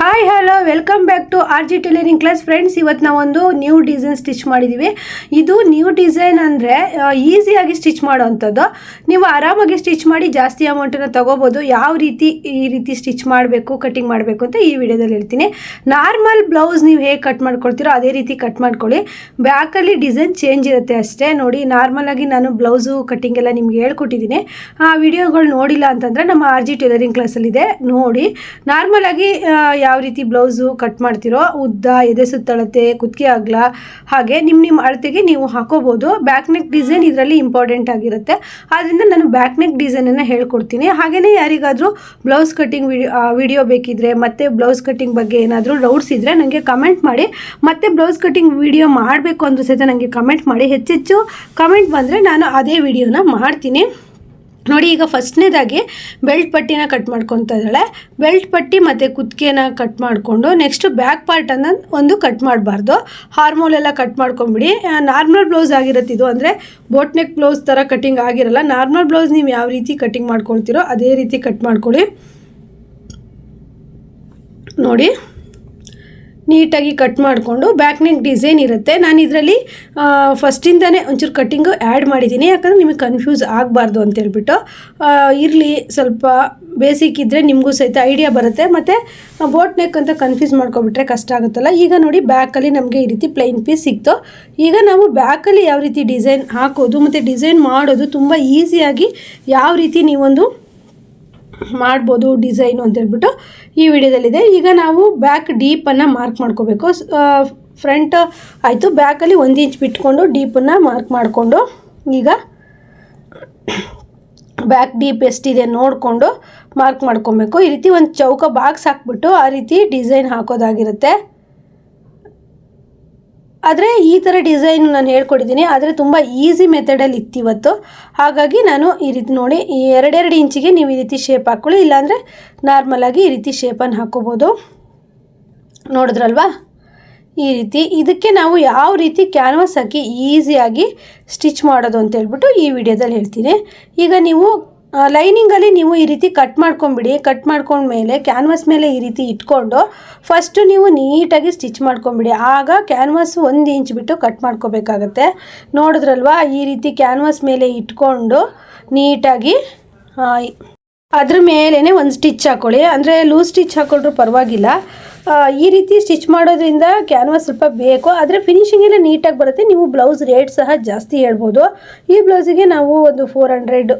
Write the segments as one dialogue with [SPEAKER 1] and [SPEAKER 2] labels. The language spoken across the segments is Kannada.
[SPEAKER 1] Hi hello welcome back to R G tailoring class friends ಇವತ್ತು ನಾವೊಂದು ನ್ಯೂ ಡಿಸೈನ್ ಸ್ಟಿಚ್ ಮಾಡಿದ್ದೀವಿ ಇದು ನ್ಯೂ ಡಿಸೈನ್ ಅಂದರೆ ಈಸಿಯಾಗಿ ಸ್ಟಿಚ್ ಮಾಡೋವಂಥದ್ದು. ನೀವು ಆರಾಮಾಗಿ ಸ್ಟಿಚ್ ಮಾಡಿ ಜಾಸ್ತಿ ಅಮೌಂಟನ್ನು ತೊಗೋಬೋದು. ಯಾವ ರೀತಿ ಈ ರೀತಿ ಸ್ಟಿಚ್ ಮಾಡಬೇಕು ಕಟಿಂಗ್ ಮಾಡಬೇಕು ಅಂತ ಈ ವಿಡಿಯೋದಲ್ಲಿ ಹೇಳ್ತೀನಿ. ನಾರ್ಮಲ್ ಬ್ಲೌಸ್ ನೀವು ಹೇಗೆ ಕಟ್ ಮಾಡ್ಕೊಳ್ತೀರೋ ಅದೇ ರೀತಿ ಕಟ್ ಮಾಡ್ಕೊಳ್ಳಿ. ಬ್ಯಾಕಲ್ಲಿ ಡಿಸೈನ್ ಚೇಂಜ್ ಇರುತ್ತೆ ಅಷ್ಟೇ. ನೋಡಿ ನಾರ್ಮಲಾಗಿ ನಾನು ಬ್ಲೌಸು ಕಟ್ಟಿಂಗ್ ಎಲ್ಲ ನಿಮ್ಗೆ ಹೇಳ್ಕೊಟ್ಟಿದ್ದೀನಿ. ಆ ವಿಡಿಯೋಗಳು ನೋಡಿಲ್ಲ ಅಂತಂದರೆ ನಮ್ಮ ಆರ್ ಜಿ ಟೈಲರಿಂಗ್ ಕ್ಲಾಸಲ್ಲಿದೆ ನೋಡಿ ನಾರ್ಮಲ್ ಆಗಿ ಆ, ಯಾವ ರೀತಿ ಬ್ಲೌಸು ಕಟ್ ಮಾಡ್ತಿರೋ ಉದ್ದ, ಎದೆ ಸುತ್ತಳತೆ, ಕುತ್ತಿಗೆ ಅಗಲ, ಹಾಗೆ ನಿಮ್ಮ ನಿಮ್ಮ ಅಳತೆಗೆ ನೀವು ಹಾಕೋಬೋದು. ಬ್ಯಾಕ್ ನೆಕ್ ಡಿಸೈನ್ ಇದರಲ್ಲಿ ಇಂಪಾರ್ಟೆಂಟ್ ಆಗಿರುತ್ತೆ. ಆದ್ದರಿಂದ ನಾನು ಬ್ಯಾಕ್ ನೆಕ್ ಡಿಸೈನನ್ನು ಹೇಳ್ಕೊಡ್ತೀನಿ. ಹಾಗೆಯೇ ಯಾರಿಗಾದರೂ ಬ್ಲೌಸ್ ಕಟ್ಟಿಂಗ್ ವಿಡಿಯೋ ಬೇಕಿದ್ರೆ ಮತ್ತು ಬ್ಲೌಸ್ ಕಟ್ಟಿಂಗ್ ಬಗ್ಗೆ ಏನಾದರೂ ಡೌಟ್ಸ್ ಇದ್ದರೆ ನನಗೆ ಕಮೆಂಟ್ ಮಾಡಿ. ಮತ್ತೆ ಬ್ಲೌಸ್ ಕಟ್ಟಿಂಗ್ ವಿಡಿಯೋ ಮಾಡಬೇಕು ಅಂದರೂ ಸಹಿತ ನನಗೆ ಕಮೆಂಟ್ ಮಾಡಿ. ಹೆಚ್ಚೆಚ್ಚು ಕಮೆಂಟ್ ಬಂದರೆ ನಾನು ಅದೇ ವಿಡಿಯೋನ ಮಾಡ್ತೀನಿ. ನೋಡಿ, ಈಗ ಫಸ್ಟ್ನೇದಾಗಿ ಬೆಲ್ಟ್ ಪಟ್ಟಿನ ಕಟ್ ಮಾಡ್ಕೊತಾ ಇದ್ದಾಳೆ. ಬೆಲ್ಟ್ ಪಟ್ಟಿ ಮತ್ತು ಕುತ್ತಿಗೆನ ಕಟ್ ಮಾಡಿಕೊಂಡು ನೆಕ್ಸ್ಟ್ ಬ್ಯಾಕ್ ಪಾರ್ಟನ್ನು ಒಂದು ಕಟ್ ಮಾಡಬಾರ್ದು. ಹಾರ್ಮೋಲ್ ಎಲ್ಲ ಕಟ್ ಮಾಡ್ಕೊಂಬಿಡಿ. ನಾರ್ಮಲ್ ಬ್ಲೌಸ್ ಆಗಿರುತ್ತೆ ಇದು. ಅಂದರೆ ಬೋಟ್ ನೆಕ್ ಬ್ಲೌಸ್ ಥರ ಕಟಿಂಗ್ ಆಗಿರಲ್ಲ, ನಾರ್ಮಲ್ ಬ್ಲೌಸ್ ನೀವು ಯಾವ ರೀತಿ ಕಟಿಂಗ್ ಮಾಡ್ಕೊಳ್ತೀರೋ ಅದೇ ರೀತಿ ಕಟ್ ಮಾಡ್ಕೊಳ್ಳಿ. ನೋಡಿ. ನೀಟಾಗಿ ಕಟ್ ಮಾಡಿಕೊಂಡು ಬ್ಯಾಕ್ ನೆಕ್ ಡಿಸೈನ್ ಇರುತ್ತೆ. ನಾನು ಇದರಲ್ಲಿ ಫಸ್ಟಿಂದನೇ ಒಂಚೂರು ಕಟ್ಟಿಂಗು ಆ್ಯಡ್ ಮಾಡಿದ್ದೀನಿ. ಯಾಕಂದರೆ ನಿಮಗೆ ಕನ್ಫ್ಯೂಸ್ ಆಗಬಾರ್ದು ಅಂತೇಳ್ಬಿಟ್ಟು ಇರಲಿ, ಸ್ವಲ್ಪ ಬೇಸಿಕ್ ಇದ್ದರೆ ನಿಮಗೂ ಸಹಿತ ಐಡಿಯಾ ಬರುತ್ತೆ. ಮತ್ತು ಬೋಟ್ ನೆಕ್ ಅಂತ ಕನ್ಫ್ಯೂಸ್ ಮಾಡ್ಕೊಬಿಟ್ರೆ ಕಷ್ಟ ಆಗುತ್ತಲ್ಲ. ಈಗ ನೋಡಿ ಬ್ಯಾಕಲ್ಲಿ ನಮಗೆ ಈ ರೀತಿ ಪ್ಲೈನ್ ಪೀಸ್ ಸಿಕ್ತು. ಈಗ ನಾವು ಬ್ಯಾಕಲ್ಲಿ ಯಾವ ರೀತಿ ಡಿಸೈನ್ ಹಾಕೋದು, ಮತ್ತು ಡಿಸೈನ್ ಮಾಡೋದು ತುಂಬ ಈಸಿಯಾಗಿ ಯಾವ ರೀತಿ ನೀವೊಂದು ಮಾಡ್ಬೋದು ಡಿಸೈನು ಅಂತ ಹೇಳ್ಬಿಟ್ಟು ಈ ವಿಡಿಯೋದಲ್ಲಿದೆ. ಈಗ ನಾವು ಬ್ಯಾಕ್ ಡೀಪನ್ನು ಮಾರ್ಕ್ ಮಾಡ್ಕೋಬೇಕು. ಫ್ರಂಟ್ ಆಯಿತು. ಬ್ಯಾಕಲ್ಲಿ ಒಂದು ಇಂಚ್ ಬಿಟ್ಕೊಂಡು ಡೀಪನ್ನು ಮಾರ್ಕ್ ಮಾಡಿಕೊಂಡು ಈಗ ಬ್ಯಾಕ್ ಡೀಪ್ ಎಷ್ಟಿದೆ ನೋಡಿಕೊಂಡು ಮಾರ್ಕ್ ಮಾಡ್ಕೊಬೇಕು. ಈ ರೀತಿ ಒಂದು ಚೌಕ ಬಾಕ್ಸ್ ಹಾಕ್ಬಿಟ್ಟು ಆ ರೀತಿ ಡಿಸೈನ್ ಹಾಕೋದಾಗಿರುತ್ತೆ. ಆದರೆ ಈ ಥರ ಡಿಸೈನ್ ನಾನು ಹೇಳ್ಕೊಟ್ಟಿದ್ದೀನಿ ಆದರೆ ತುಂಬ ಈಸಿ ಮೆಥಡಲ್ಲಿ ಇತ್ತಿವತ್ತು. ಹಾಗಾಗಿ ನಾನು ಈ ರೀತಿ ನೋಡಿ, ಈ ಎರಡೆರಡು ಇಂಚಿಗೆ ನೀವು ಈ ರೀತಿ ಶೇಪ್ ಹಾಕ್ಕೊಳ್ಳಿ ಇಲ್ಲಾಂದರೆ ನಾರ್ಮಲಾಗಿ ಈ ರೀತಿ ಶೇಪನ್ನು ಹಾಕ್ಕೋಬೋದು ನೋಡಿದ್ರಲ್ವಾ? ಈ ರೀತಿ. ಇದಕ್ಕೆ ನಾವು ಯಾವ ರೀತಿ ಕ್ಯಾನ್ವಾಸ್ ಹಾಕಿ ಈಸಿಯಾಗಿ ಸ್ಟಿಚ್ ಮಾಡೋದು ಅಂತ ಹೇಳ್ಬಿಟ್ಟು ಈ ವಿಡಿಯೋದಲ್ಲಿ ಹೇಳ್ತೀನಿ. ಈಗ ನೀವು ಲೈನಿಂಗಲ್ಲಿ ನೀವು ಈ ರೀತಿ ಕಟ್ ಮಾಡ್ಕೊಂಬಿಡಿ ಕಟ್ ಮಾಡ್ಕೊಂಡ್ಮೇಲೆ ಕ್ಯಾನ್ವಾಸ್ ಮೇಲೆ ಈ ರೀತಿ ಇಟ್ಕೊಂಡು ಫಸ್ಟು ನೀವು ನೀಟಾಗಿ ಸ್ಟಿಚ್ ಮಾಡ್ಕೊಂಬಿಡಿ ಆಗ ಕ್ಯಾನ್ವಾಸ್ ಒಂದು ಇಂಚ್ ಬಿಟ್ಟು ಕಟ್ ಮಾಡ್ಕೋಬೇಕಾಗತ್ತೆ. ನೋಡಿದ್ರಲ್ವಾ? ಈ ರೀತಿ ಕ್ಯಾನ್ವಾಸ್ ಮೇಲೆ ಇಟ್ಕೊಂಡು ನೀಟಾಗಿ ಅದ್ರ ಮೇಲೇ ಒಂದು ಸ್ಟಿಚ್ ಹಾಕ್ಕೊಳ್ಳಿ ಅಂದರೆ ಲೂಸ್ ಸ್ಟಿಚ್ ಹಾಕ್ಕೊಂಡ್ರೂ ಪರವಾಗಿಲ್ಲ. ಈ ರೀತಿ ಸ್ಟಿಚ್ ಮಾಡೋದ್ರಿಂದ ಕ್ಯಾನ್ವಾಸ್ ಸ್ವಲ್ಪ ಬೇಕು, ಆದರೆ ಫಿನಿಶಿಂಗ್ ಎಲ್ಲ ನೀಟಾಗಿ ಬರುತ್ತೆ. ನೀವು ಬ್ಲೌಸ್ ರೇಟ್ ಸಹ ಜಾಸ್ತಿ ಹೇಳ್ಬೋದು. ಈ ಬ್ಲೌಸಿಗೆ ನಾವು ಒಂದು ಫೋರ್ ಹಂಡ್ರೆಡ್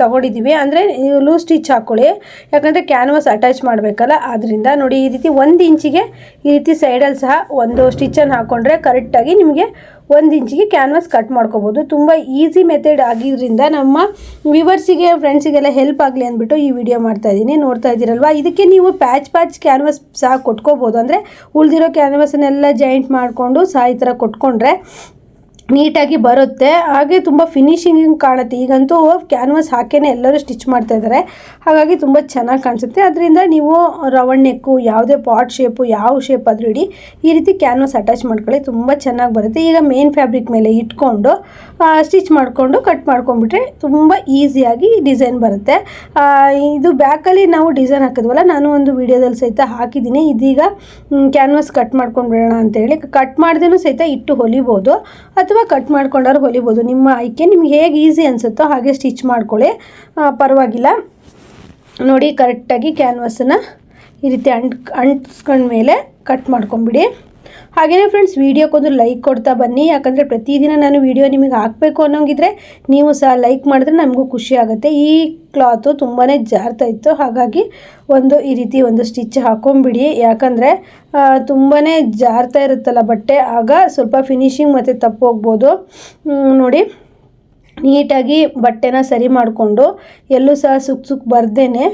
[SPEAKER 1] ತಗೊಂಡಿದ್ದೀವಿ ಅಂದರೆ ಲೂಸ್ ಸ್ಟಿಚ್ ಹಾಕ್ಕೊಳ್ಳಿ ಯಾಕಂದರೆ ಕ್ಯಾನ್ವಾಸ್ ಅಟ್ಯಾಚ್ ಮಾಡಬೇಕಲ್ಲ ಆದ್ದರಿಂದ ನೋಡಿ ಈ ರೀತಿ ಒಂದು ಇಂಚಿಗೆ ಈ ರೀತಿ ಸೈಡಲ್ಲಿ ಸಹ ಒಂದು ಸ್ಟಿಚನ್ನು ಹಾಕ್ಕೊಂಡ್ರೆ ಕರೆಕ್ಟಾಗಿ ನಿಮಗೆ ಒಂದು ಇಂಚಿಗೆ ಕ್ಯಾನ್ವಾಸ್ ಕಟ್ ಮಾಡ್ಕೋಬೋದು. ತುಂಬ ಈಸಿ ಮೆಥಡ್ ಆಗಿದ್ದರಿಂದ ನಮ್ಮ ವ್ಯೂವರ್ಸಿಗೆ ಫ್ರೆಂಡ್ಸಿಗೆಲ್ಲ ಹೆಲ್ಪ್ ಆಗಲಿ ಅಂದ್ಬಿಟ್ಟು ಈ ವಿಡಿಯೋ ಮಾಡ್ತಾ ಇದ್ದೀನಿ. ನೋಡ್ತಾ ಇದ್ದೀರಲ್ವ? ಇದಕ್ಕೆ ನೀವು ಪ್ಯಾಚ್ ಪ್ಯಾಚ್ ಕ್ಯಾನ್ವಾಸ್ ಸಹ ಕೊಟ್ಕೋಬೋದು. ಅಂದರೆ ಉಳಿದಿರೋ ಕ್ಯಾನ್ವಾಸನ್ನೆಲ್ಲ ಜಾಯಿಂಟ್ ಮಾಡಿಕೊಂಡು ಸಹ ಈ ಥರ ಕೊಟ್ಕೊಂಡ್ರೆ ನೀಟಾಗಿ ಬರುತ್ತೆ. ಹಾಗೆ ತುಂಬ ಫಿನಿಶಿಂಗ್ ಕಾಣುತ್ತೆ. ಈಗಂತೂ ಕ್ಯಾನ್ವಾಸ್ ಹಾಕೇನೆ ಎಲ್ಲರೂ ಸ್ಟಿಚ್ ಮಾಡ್ತಾ ಇದ್ದಾರೆ ಹಾಗಾಗಿ ತುಂಬ ಚೆನ್ನಾಗಿ ಕಾಣಿಸುತ್ತೆ. ಅದರಿಂದ ನೀವು ರೌಂಡ್ ನೆಕ್ಕು ಯಾವುದೇ ಪಾಟ್ ಶೇಪು ಯಾವ ಶೇಪ್ ಆದರೂ ಇಡಿ, ಈ ರೀತಿ ಕ್ಯಾನ್ವಾಸ್ ಅಟ್ಯಾಚ್ ಮಾಡ್ಕೊಳ್ಳಿ. ತುಂಬ ಚೆನ್ನಾಗಿ ಬರುತ್ತೆ. ಈಗ ಮೇನ್ ಫ್ಯಾಬ್ರಿಕ್ ಮೇಲೆ ಇಟ್ಕೊಂಡು ಸ್ಟಿಚ್ ಮಾಡಿಕೊಂಡು ಕಟ್ ಮಾಡ್ಕೊಂಡ್ಬಿಟ್ರೆ ತುಂಬ ಈಸಿಯಾಗಿ ಡಿಸೈನ್ ಬರುತ್ತೆ. ಇದು ಬ್ಯಾಕಲ್ಲಿ ನಾವು ಡಿಸೈನ್ ಹಾಕಿದ್ವಲ್ಲ, ನಾನು ಒಂದು ವಿಡಿಯೋದಲ್ಲಿ ಸಹಿತ ಹಾಕಿದ್ದೀನಿ. ಇದೀಗ ಕ್ಯಾನ್ವಾಸ್ ಕಟ್ ಮಾಡ್ಕೊಂಡು ಬಿಡೋಣ ಅಂತೇಳಿ ಕಟ್ ಮಾಡ್ದೇನೂ ಸಹಿತ ಇಟ್ಟು ಹೊಲಿಬೋದು. ಅಥವಾ ಕಟ್ ಮಾಡ್ಕೊಂಡಾರು ಹೊಲಿಬೋದು. ನಿಮ್ಮ ಆಯ್ಕೆ ನಿಮ್ಗೆ ಹೇಗೆ ಈಸಿ ಅನಿಸುತ್ತೋ ಹಾಗೆ ಸ್ಟಿಚ್ ಮಾಡ್ಕೊಳ್ಳಿ. ಪರವಾಗಿಲ್ಲ. ನೋಡಿ ಕರೆಕ್ಟಾಗಿ ಕ್ಯಾನ್ವಸನ್ನು ಈ ರೀತಿ ಅಂಟ್, ಅಂಟಿಸ್ಕೊಂಡ್ಮೇಲೆ ಕಟ್ ಮಾಡ್ಕೊಂಬಿಡಿ. ಹಾಗೆಯೇ ಫ್ರೆಂಡ್ಸ್ ವೀಡಿಯೋಕ್ಕೊಂದು ಲೈಕ್ ಕೊಡ್ತಾ ಬನ್ನಿ. ಯಾಕಂದರೆ ಪ್ರತಿದಿನ ನಾನು ವೀಡಿಯೋ ನಿಮಗೆ ಹಾಕಬೇಕು ಅನ್ನೋಂಗಿದ್ರೆ ನೀವು ಸಹ ಲೈಕ್ ಮಾಡಿದ್ರೆ ನಮಗೂ ಖುಷಿ ಆಗುತ್ತೆ. ಈ ಕ್ಲಾತು ತುಂಬಾ ಜಾರ್ತಾ ಇತ್ತು. ಹಾಗಾಗಿ ಒಂದು ಈ ರೀತಿ ಒಂದು ಸ್ಟಿಚ್ ಹಾಕೊಂಬಿಡಿ ಯಾಕಂದರೆ ತುಂಬಾ ಜಾರ್ತಾ ಇರುತ್ತಲ್ಲ ಬಟ್ಟೆ. ಆಗ ಸ್ವಲ್ಪ ಫಿನಿಶಿಂಗ್ ಮತ್ತು ತಪ್ಪು ಹೋಗ್ಬೋದು. ನೋಡಿ. ನೀಟಾಗಿ ಬಟ್ಟೆನ ಸರಿ ಮಾಡಿಕೊಂಡು ಎಲ್ಲೂ ಸಹ ಸುಕ್ ಸುಕ್ ಬರ್ದೇನೆ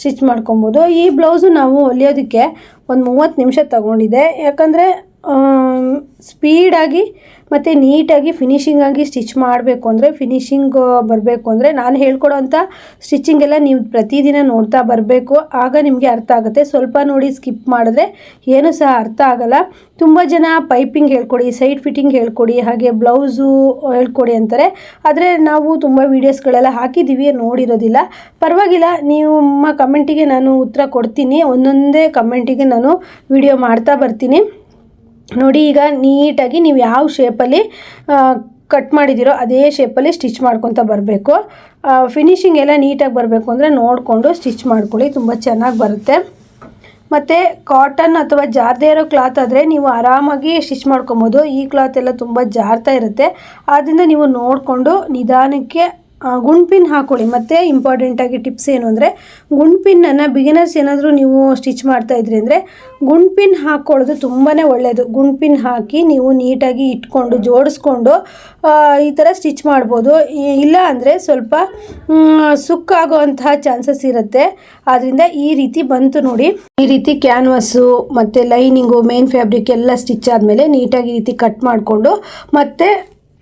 [SPEAKER 1] ಸ್ಟಿಚ್ ಮಾಡ್ಕೊಬೋದು. ಈ ಬ್ಲೌಸು ನಾವು ಹೊಲಿಯೋದಕ್ಕೆ ಒಂದು ಮೂವತ್ತು ನಿಮಿಷ ತಗೊಂಡಿದೆ. ಯಾಕಂದರೆ ಸ್ಪೀಡಾಗಿ ಮತ್ತು ನೀಟಾಗಿ ಫಿನಿಷಿಂಗಾಗಿ ಸ್ಟಿಚ್ ಮಾಡಬೇಕು ಅಂದರೆ ಫಿನಿಷಿಂಗ್ ಬರಬೇಕು ಅಂದರೆ ನಾನು ಹೇಳ್ಕೊಡೋಂಥ ಸ್ಟಿಚಿಂಗ್ ಎಲ್ಲ ನೀವು ಪ್ರತಿದಿನ ನೋಡ್ತಾ ಬರಬೇಕು. ಆಗ ನಿಮಗೆ ಅರ್ಥ ಆಗುತ್ತೆ. ಸ್ವಲ್ಪ ನೋಡಿ ಸ್ಕಿಪ್ ಮಾಡಿದ್ರೆ ಏನೂ ಸಹ ಅರ್ಥ ಆಗಲ್ಲ. ತುಂಬ ಜನ ಪೈಪಿಂಗ್ ಹೇಳ್ಕೊಡಿ ಸೈಡ್ ಫಿಟ್ಟಿಂಗ್ ಹೇಳ್ಕೊಡಿ, ಹಾಗೆ ಬ್ಲೌಸು ಹೇಳ್ಕೊಡಿ ಅಂತಾರೆ. ಆದರೆ ನಾವು ತುಂಬ ವೀಡಿಯೋಸ್ಗಳೆಲ್ಲ ಹಾಕಿದ್ದೀವಿ, ನೋಡಿರೋದಿಲ್ಲ. ಪರವಾಗಿಲ್ಲ ನಿಮ್ಮ ಕಮೆಂಟಿಗೆ ನಾನು ಉತ್ತರ ಕೊಡ್ತೀನಿ. ಒಂದೊಂದೇ ಕಮೆಂಟಿಗೆ ನಾನು ವಿಡಿಯೋ ಮಾಡ್ತಾ ಬರ್ತೀನಿ. ನೋಡಿ, ಈಗ ನೀಟಾಗಿ ನೀವು ಯಾವ ಶೇಪಲ್ಲಿ ಕಟ್ ಮಾಡಿದ್ದೀರೋ ಅದೇ ಶೇಪಲ್ಲಿ ಸ್ಟಿಚ್ ಮಾಡ್ಕೊತ ಬರಬೇಕು. ಫಿನಿಷಿಂಗ್ ಎಲ್ಲ ನೀಟಾಗಿ ಬರಬೇಕು ಅಂದರೆ ನೋಡಿಕೊಂಡು ಸ್ಟಿಚ್ ಮಾಡ್ಕೊಳ್ಳಿ, ತುಂಬ ಚೆನ್ನಾಗಿ ಬರುತ್ತೆ. ಮತ್ತು ಕಾಟನ್ ಅಥವಾ ಜಾರದೇ ಇರೋ ಕ್ಲಾತ್ ಆದರೆ ನೀವು ಆರಾಮಾಗಿ ಸ್ಟಿಚ್ ಮಾಡ್ಕೊಬೋದು. ಈ ಕ್ಲಾತ್ ಎಲ್ಲ ತುಂಬ ಜಾರ್ತಾ ಇರುತ್ತೆ. ಆದ್ದರಿಂದ ನೀವು ನೋಡಿಕೊಂಡು ನಿಧಾನಕ್ಕೆ ಗುಂಡ್ಪಿನ್ ಹಾಕೊಳ್ಳಿ. ಮತ್ತು ಇಂಪಾರ್ಟೆಂಟಾಗಿ ಟಿಪ್ಸ್ ಏನು ಅಂದರೆ ಗುಂಡ್ಪಿನ್ನನ್ನು ಬಿಗಿನರ್ಸ್ ಏನಾದರೂ ನೀವು ಸ್ಟಿಚ್ ಮಾಡ್ತಾ ಇದ್ರಿ ಅಂದರೆ, ಗುಂಡ್ಪಿನ್ ಹಾಕ್ಕೊಳ್ಳೋದು ತುಂಬಾ ಒಳ್ಳೆಯದು ಗುಂಡ್ಪಿನ್ ಹಾಕಿ ನೀವು ನೀಟಾಗಿ ಇಟ್ಕೊಂಡು, ಜೋಡಿಸ್ಕೊಂಡು ಈ ಥರ ಸ್ಟಿಚ್ ಮಾಡ್ಬೋದು. ಇಲ್ಲ ಅಂದರೆ ಸ್ವಲ್ಪ ಸುಕ್ಕಾಗುವಂತಹ ಚಾನ್ಸಸ್ ಇರುತ್ತೆ. ಆದ್ದರಿಂದ ಈ ರೀತಿ ಬಂತು ನೋಡಿ. ಈ ರೀತಿ ಕ್ಯಾನ್ವಸ್ಸು ಮತ್ತು ಲೈನಿಂಗು ಮೇನ್ ಫ್ಯಾಬ್ರಿಕ್ ಎಲ್ಲ ಸ್ಟಿಚ್ ಆದಮೇಲೆ ನೀಟಾಗಿ ಈ ರೀತಿ ಕಟ್ ಮಾಡಿಕೊಂಡು, ಮತ್ತು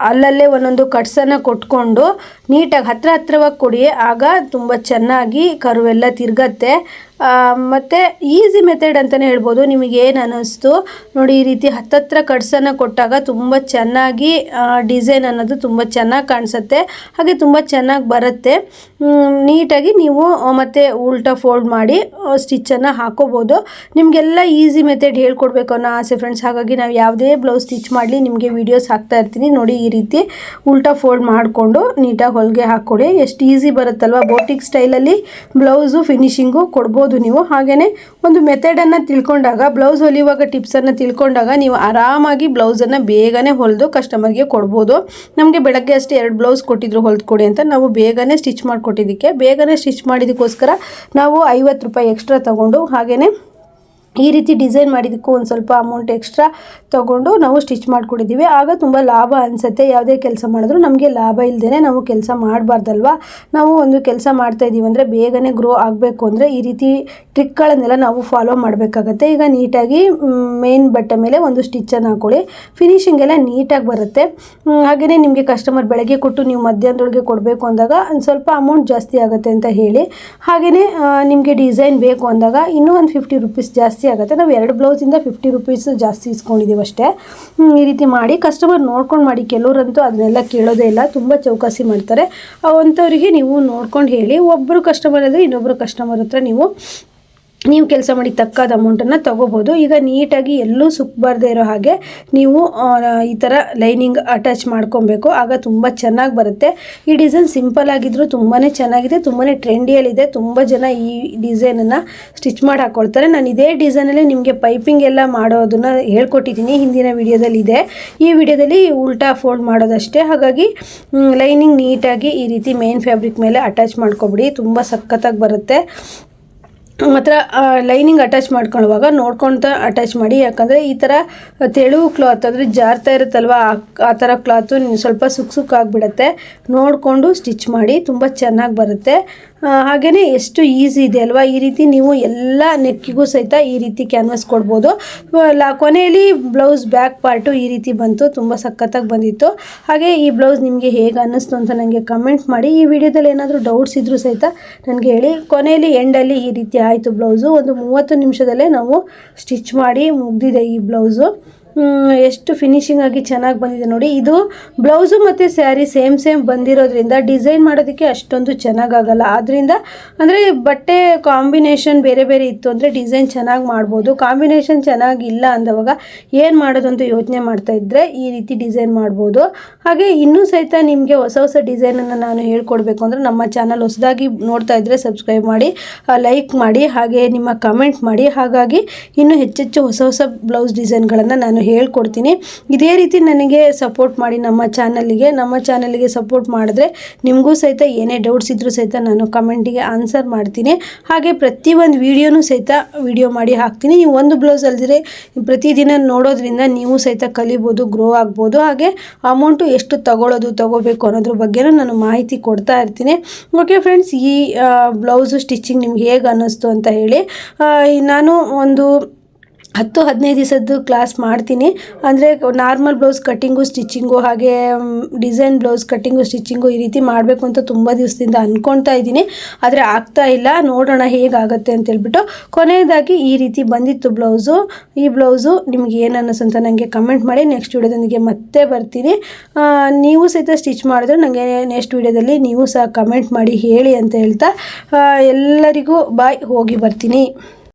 [SPEAKER 1] ಅಲ್ಲಲ್ಲೇ ಒಂದೊಂದು ಕಟ್ಸನ್ನು ಕೊಟ್ಕೊಂಡು ನೀಟಾಗಿ ಹತ್ರ ಹತ್ರವಾಗಿ ಕೊಡಿ. ಆಗ ತುಂಬ ಚೆನ್ನಾಗಿ ಕರುವೆಲ್ಲ ತಿರ್ಗತ್ತೆ. ಮತ್ತು ಈಸಿ ಮೆಥಡ್ ಅಂತಲೇ ಹೇಳ್ಬೋದು. ನಿಮಗೆ ಏನು ಅನ್ನಿಸ್ತು? ನೋಡಿ, ಈ ರೀತಿ ಹತ್ತತ್ರ ಕಟ್ಸನ್ನು ಕೊಟ್ಟಾಗ ತುಂಬ ಚೆನ್ನಾಗಿ ಡಿಸೈನ್ ಅನ್ನೋದು ತುಂಬ ಚೆನ್ನಾಗಿ ಕಾಣಿಸುತ್ತೆ. ಹಾಗೆ ತುಂಬ ಚೆನ್ನಾಗಿ ಬರುತ್ತೆ. ನೀಟಾಗಿ ನೀವು ಮತ್ತೆ ಉಲ್ಟಾ ಫೋಲ್ಡ್ ಮಾಡಿ ಸ್ಟಿಚ್ಚನ್ನು ಹಾಕೋಬೋದು. ನಿಮಗೆಲ್ಲ ಈಸಿ ಮೆಥಡ್ ಹೇಳ್ಕೊಡ್ಬೇಕು ಅನ್ನೋ ಆಸೆ ಫ್ರೆಂಡ್ಸ್ ಹಾಗಾಗಿ ನಾವು ಯಾವುದೇ ಬ್ಲೌಸ್ ಸ್ಟಿಚ್ ಮಾಡಲಿ, ನಿಮಗೆ ವೀಡಿಯೋಸ್ ಹಾಕ್ತಾ ಇರ್ತೀನಿ. ನೋಡಿ, ಈ ರೀತಿ ಉಲ್ಟಾ ಫೋಲ್ಡ್ ಮಾಡಿಕೊಂಡು ನೀಟಾಗಿ ಹೊಲಿಗೆ ಹಾಕ್ಕೊಡಿ. ಎಷ್ಟು ಈಸಿ ಬರುತ್ತಲ್ವ? ಬೋಟಿಕ್ ಸ್ಟೈಲಲ್ಲಿ ಬ್ಲೌಸು ಫಿನಿಶಿಂಗು ಕೊಡ್ಬೋದು. ನೀವು ಹಾಗೆಯೇ ಒಂದು ಮೆಥಡನ್ನು ತಿಳ್ಕೊಂಡಾಗ ಬ್ಲೌಸ್ ಹೊಲಿಯುವಾಗ ಟಿಪ್ಸನ್ನು ತಿಳ್ಕೊಂಡಾಗ ನೀವು ಆರಾಮಾಗಿ ಬ್ಲೌಸನ್ನು ಬೇಗನೆ ಹೊಲಿದು ಕಸ್ಟಮರ್ಗೆ ಕೊಡ್ಬೋದು. ನಮಗೆ ಬೆಳಗ್ಗೆ ಅಷ್ಟೇ ಎರಡು ಬ್ಲೌಸ್ ಕೊಟ್ಟಿದ್ರು ಹೊಲ್ದು ಕೊಡಿ ಅಂತ ನಾವು ಬೇಗನೆ ಸ್ಟಿಚ್ ಮಾಡಿಕೊಟ್ಟಿದ್ದಕ್ಕೆ, ಬೇಗನೆ ಸ್ಟಿಚ್ ಮಾಡಿದ್ದಕ್ಕೋಸ್ಕರ ನಾವು ಐವತ್ತು ರೂಪಾಯಿ ಎಕ್ಸ್ಟ್ರಾ ತೊಗೊಂಡು ಹಾಗೆಯೇ ಈ ರೀತಿ ಡಿಸೈನ್ ಮಾಡಿದ್ದಕ್ಕೂ ಒಂದು ಸ್ವಲ್ಪ ಅಮೌಂಟ್ ಎಕ್ಸ್ಟ್ರಾ ತೊಗೊಂಡು ನಾವು ಸ್ಟಿಚ್ ಮಾಡಿಕೊಂಡಿದ್ದೀವಿ. ಆಗ ತುಂಬ ಲಾಭ ಅನಿಸುತ್ತೆ. ಯಾವುದೇ ಕೆಲಸ ಮಾಡಿದ್ರು ನಮಗೆ ಲಾಭ ಇಲ್ಲದೇ ನಾವು ಕೆಲಸ ಮಾಡಬಾರ್ದಲ್ವ? ನಾವು ಒಂದು ಕೆಲಸ ಮಾಡ್ತಾ ಇದ್ದೀವಿ ಅಂದರೆ ಬೇಗನೆ ಗ್ರೋ ಆಗಬೇಕು ಅಂದರೆ ಈ ರೀತಿ ಟ್ರಿಕ್ಗಳನ್ನೆಲ್ಲ ನಾವು ಫಾಲೋ ಮಾಡಬೇಕಾಗತ್ತೆ. ಈಗ ನೀಟಾಗಿ ಮೇನ್ ಬಟ್ಟೆ ಮೇಲೆ ಒಂದು ಸ್ಟಿಚ್ಚನ್ನು ಹಾಕೊಳ್ಳಿ. ಫಿನಿಷಿಂಗ್ ಎಲ್ಲ ನೀಟಾಗಿ ಬರುತ್ತೆ. ಹಾಗೆಯೇ ನಿಮಗೆ ಕಸ್ಟಮರ್ ಬೆಳಗ್ಗೆ ಕೊಟ್ಟು ನೀವು ಮಧ್ಯಾಹ್ನದೊಳಗೆ ಕೊಡಬೇಕು ಅಂದಾಗ ಒಂದು ಸ್ವಲ್ಪ ಅಮೌಂಟ್ ಜಾಸ್ತಿ ಆಗುತ್ತೆ ಅಂತ ಹೇಳಿ. ಹಾಗೆಯೇ ನಿಮಗೆ ಡಿಸೈನ್ ಬೇಕು ಅಂದಾಗ ಇನ್ನೂ ಒಂದು ಫಿಫ್ಟಿ ರುಪೀಸ್ ಜಾಸ್ತಿ ಆಗುತ್ತೆ. ನಾವು ಎರಡು ಬ್ಲೌಸಿಂದ ಫಿಫ್ಟಿ ರುಪೀಸ್ ಜಾಸ್ತಿ ಇಸ್ಕೊಂಡಿದ್ದೀವಿ ಅಷ್ಟೇ. ಈ ರೀತಿ ಮಾಡಿ ಕಸ್ಟಮರ್ ನೋಡ್ಕೊಂಡು ಮಾಡಿ. ಕೆಲವರಂತೂ ಅದನ್ನೆಲ್ಲ ಕೇಳೋದೇ ಇಲ್ಲ. ತುಂಬ ಚೌಕಾಸಿ ಮಾಡ್ತಾರೆ. ಅವಂಥವ್ರಿಗೆ ನೀವು ನೋಡ್ಕೊಂಡು ಹೇಳಿ. ಒಬ್ಬರು ಕಸ್ಟಮರ್ ಅಂದರೆ ಇನ್ನೊಬ್ಬರು ಕಸ್ಟಮರ್ ಹತ್ರ ನೀವು ನೀವು ಕೆಲಸ ಮಾಡಿ ತಕ್ಕಾದ ಅಮೌಂಟನ್ನು ತೊಗೋಬೋದು. ಈಗ ನೀಟಾಗಿ ಎಲ್ಲೂ ಸುಕ್ಕಬಾರ್ದೇ ಇರೋ ಹಾಗೆ ನೀವು ಈ ಥರ ಲೈನಿಂಗ್ ಅಟ್ಯಾಚ್ ಮಾಡ್ಕೊಬೇಕು. ಆಗ ತುಂಬ ಚೆನ್ನಾಗಿ ಬರುತ್ತೆ. ಈ ಡಿಸೈನ್ ಸಿಂಪಲ್ ಆಗಿದ್ದರೂ ತುಂಬಾ ಚೆನ್ನಾಗಿದೆ ತುಂಬಾ ಟ್ರೆಂಡಿಯಲ್ಲಿದೆ. ತುಂಬ ಜನ ಈ ಡಿಸೈನನ್ನು ಸ್ಟಿಚ್ ಮಾಡಿ ಹಾಕ್ಕೊಳ್ತಾರೆ ನಾನು ಇದೇ ಡಿಸೈನಲ್ಲಿ ನಿಮಗೆ ಪೈಪಿಂಗ್ ಎಲ್ಲ ಮಾಡೋದನ್ನು ಹೇಳ್ಕೊಟ್ಟಿದ್ದೀನಿ. ಹಿಂದಿನ ವಿಡಿಯೋದಲ್ಲಿ ಇದೆ. ಈ ವಿಡಿಯೋದಲ್ಲಿ ಉಲ್ಟಾ ಫೋಲ್ಡ್ ಮಾಡೋದಷ್ಟೇ. ಹಾಗಾಗಿ ಲೈನಿಂಗ್ ನೀಟಾಗಿ ಈ ರೀತಿ ಮೇನ್ ಫ್ಯಾಬ್ರಿಕ್ ಮೇಲೆ ಅಟ್ಯಾಚ್ ಮಾಡ್ಕೊಬಿಡಿ. ತುಂಬ ಸಖತ್ತಾಗಿ ಬರುತ್ತೆ. ಮಾತ್ರ ಲೈನಿಂಗ್ ಅಟ್ಯಾಚ್ ಮಾಡ್ಕೊಳ್ಳುವಾಗ ನೋಡ್ಕೊಳ್ತಾ ಅಟ್ಯಾಚ್ ಮಾಡಿ, ಯಾಕಂದರೆ ಈ ಥರ ತೆಳು ಕ್ಲಾತ್ ಅಂದರೆ ಜಾರ್ತಾ ಇರುತ್ತಲ್ವ, ಆ- ಆ ಥರ ಕ್ಲಾತು ಸ್ವಲ್ಪ ಸುಕ್ ಆಗಿಬಿಡುತ್ತೆ. ನೋಡಿಕೊಂಡು ಸ್ಟಿಚ್ ಮಾಡಿ, ತುಂಬ ಚೆನ್ನಾಗಿ ಬರುತ್ತೆ. ಹಾಗೆಯೇ ಎಷ್ಟು ಈಸಿ ಇದೆ ಅಲ್ವಾ? ಈ ರೀತಿ ನೀವು ಎಲ್ಲ ನೆಕ್ಕಿಗೂ ಸಹಿತ ಈ ರೀತಿ ಕ್ಯಾನ್ವಾಸ್ ಕೊಡ್ಬೋದು. ಕೊನೆಯಲ್ಲಿ ಬ್ಲೌಸ್ ಬ್ಯಾಕ್ ಪಾರ್ಟು ಈ ರೀತಿ ಬಂತು, ತುಂಬ ಸಖತ್ತಾಗಿ ಬಂದಿತ್ತು. ಹಾಗೆ ಈ ಬ್ಲೌಸ್ ನಿಮಗೆ ಹೇಗೆ ಅನ್ನಿಸ್ತು ಅಂತ ನನಗೆ ಕಮೆಂಟ್ ಮಾಡಿ. ಈ ವಿಡಿಯೋದಲ್ಲಿ ಏನಾದರೂ ಡೌಟ್ಸ್ ಇದ್ದರೂ ಸಹಿತ ನನಗೆ ಹೇಳಿ. ಕೊನೆಯಲ್ಲಿ ಎಂಡಲ್ಲಿ ಈ ರೀತಿ ಆಯಿತು ಬ್ಲೌಸು ಒಂದು ಮೂವತ್ತು ನಿಮಿಷದಲ್ಲೇ ನಾವು ಸ್ಟಿಚ್ ಮಾಡಿ ಮುಗ್ದಿದೆ ಈ ಬ್ಲೌಸು ಎಷ್ಟು ಫಿನಿಶಿಂಗ್ ಆಗಿ ಚೆನ್ನಾಗಿ ಬಂದಿದೆ ನೋಡಿ. ಇದು ಬ್ಲೌಸು ಮತ್ತು ಸ್ಯಾರಿ ಸೇಮ್ ಸೇಮ್ ಬಂದಿರೋದ್ರಿಂದ ಡಿಸೈನ್ ಮಾಡೋದಕ್ಕೆ ಅಷ್ಟೊಂದು ಚೆನ್ನಾಗಾಗಲ್ಲ. ಆದ್ದರಿಂದ ಅಂದರೆ ಬಟ್ಟೆ ಕಾಂಬಿನೇಷನ್ ಬೇರೆ ಬೇರೆ ಇತ್ತು ಅಂದರೆ ಡಿಸೈನ್ ಚೆನ್ನಾಗಿ ಮಾಡ್ಬೋದು. ಕಾಂಬಿನೇಷನ್ ಚೆನ್ನಾಗಿಲ್ಲ ಅಂದವಾಗ ಏನು ಮಾಡೋದು ಅಂತ ಯೋಚನೆ ಮಾಡ್ತಾ ಇದ್ದರೆ ಈ ರೀತಿ ಡಿಸೈನ್ ಮಾಡ್ಬೋದು. ಹಾಗೆ ಇನ್ನೂ ಸಹಿತ ನಿಮಗೆ ಹೊಸ ಹೊಸ ಡಿಸೈನನ್ನು ನಾನು ಹೇಳ್ಕೊಡ್ಬೇಕು ಅಂದರೆ ನಮ್ಮ ಚಾನಲ್ ಹೊಸದಾಗಿ ನೋಡ್ತಾ ಇದ್ದರೆ ಸಬ್ಸ್ಕ್ರೈಬ್ ಮಾಡಿ ಲೈಕ್ ಮಾಡಿ, ಹಾಗೆ ನಿಮ್ಮ ಕಮೆಂಟ್ ಮಾಡಿ. ಹಾಗಾಗಿ ಇನ್ನೂ ಹೆಚ್ಚೆಚ್ಚು ಹೊಸ ಹೊಸ ಬ್ಲೌಸ್ ಡಿಸೈನ್ಗಳನ್ನು ನಾನು ಹೇಳ್ಕೊಡ್ತೀನಿ. ಇದೇ ರೀತಿ ನನಗೆ ಸಪೋರ್ಟ್ ಮಾಡಿ ನಮ್ಮ ಚಾನಲ್ಗೆ ನಮ್ಮ ಚಾನಲ್ಗೆ ಸಪೋರ್ಟ್ ಮಾಡಿದ್ರೆ ನಿಮಗೂ ಸಹಿತ ಏನೇ ಡೌಟ್ಸ್ ಇದ್ದರೂ ಸಹಿತ ನಾನು ಕಮೆಂಟಿಗೆ ಆನ್ಸರ್ ಮಾಡ್ತೀನಿ. ಹಾಗೆ ಪ್ರತಿಯೊಂದು ವೀಡಿಯೋನೂ ಸಹಿತ ವಿಡಿಯೋ ಮಾಡಿ ಹಾಕ್ತೀನಿ. ನೀವು ಒಂದು ಬ್ಲೌಸ್ ಅಲ್ದಿರೆ ಪ್ರತಿದಿನ ನೋಡೋದ್ರಿಂದ ನೀವು ಸಹಿತ ಕಲಿಬೋದು ಗ್ರೋ ಆಗ್ಬೋದು. ಹಾಗೆ ಅಮೌಂಟು ಎಷ್ಟು ತಗೊಳ್ಳೋದು ತಗೋಬೇಕು ಅನ್ನೋದ್ರ ಬಗ್ಗೆನೂ ನಾನು ಮಾಹಿತಿ ಕೊಡ್ತಾ ಇರ್ತೀನಿ. ಓಕೆ ಫ್ರೆಂಡ್ಸ್ ಈ ಬ್ಲೌಸು ಸ್ಟಿಚಿಂಗ್ ನಿಮ್ಗೆ ಹೇಗೆ ಅನ್ನಿಸ್ತು ಅಂತ ಹೇಳಿ. ನಾನು ಒಂದು ಹತ್ತು, ಹದಿನೈದು ದಿವಸದ್ದು ಕ್ಲಾಸ್ ಮಾಡ್ತೀನಿ. ಅಂದರೆ ನಾರ್ಮಲ್ ಬ್ಲೌಸ್ ಕಟ್ಟಿಂಗು ಸ್ಟಿಚಿಂಗು ಹಾಗೆ ಡಿಸೈನ್ ಬ್ಲೌಸ್ ಕಟ್ಟಿಂಗು ಸ್ಟಿಚಿಂಗು ಈ ರೀತಿ ಮಾಡಬೇಕು ಅಂತ ತುಂಬ ದಿವಸದಿಂದ ಅಂದ್ಕೊಳ್ತಾ ಇದ್ದೀನಿ. ಆದರೆ ಆಗ್ತಾ ಇಲ್ಲ. ನೋಡೋಣ ಹೇಗಾಗುತ್ತೆ ಅಂತ ಹೇಳ್ಬಿಟ್ಟು ಕೊನೆಯದಾಗಿ ಈ ರೀತಿ ಬಂದಿತ್ತು ಬ್ಲೌಸು ಈ ಬ್ಲೌಸು ನಿಮ್ಗೆ ಏನು ಅನ್ನಿಸ್ತು ನನಗೆ ಕಮೆಂಟ್ ಮಾಡಿ. ನೆಕ್ಸ್ಟ್ ವೀಡಿಯೋದೊಂದಿಗೆ ಮತ್ತೆ ಬರ್ತೀನಿ. ನೀವು ಸಹಿತ ಸ್ಟಿಚ್ ಮಾಡಿದ್ರೆ ನನಗೆ ನೆಕ್ಸ್ಟ್ ವಿಡಿಯೋದಲ್ಲಿ ನೀವು ಸಹ ಕಮೆಂಟ್ ಮಾಡಿ, ಹೇಳಿ ಅಂತ ಹೇಳ್ತಾ ಎಲ್ಲರಿಗೂ ಬಾಯ್ ಹೋಗಿ ಬರ್ತೀನಿ.